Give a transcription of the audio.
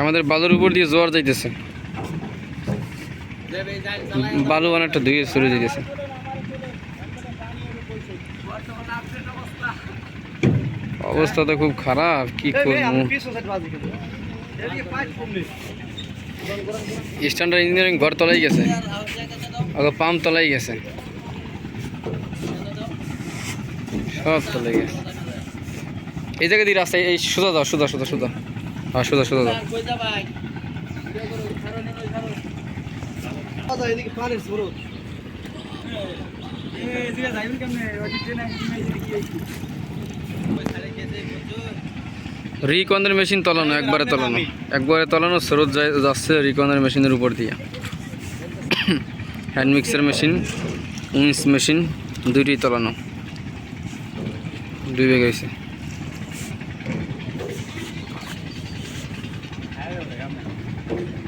আমাদের বালুর উপর দিয়ে জোয়ার যাইতেছে। বালু অনেকটা ধুয়ে চলে যেতেছে অবস্থা তো খুব খারাপ কি করব? স্ট্যান্ডার্ড ইঞ্জিনিয়ারিং ঘর তলাই গেছে। পাম্প তলাই গেছে। সব তলাই গেছে। এই জায়গা দিয়ে রাস্তায়, এই সোজা দাও সোজা সোজা সোজা। হ্যাঁ সোজা সোজা দাও রিকনের মেশিন তলানো, একবারে তলানো। একবারে তলানো, স্রোত যাচ্ছে রিকনের মেশিনের উপর দিয়ে। Hand mixer machine wins machine দুইটি তলানো। ডুবে গেছে Đấy rồi, phải không nào?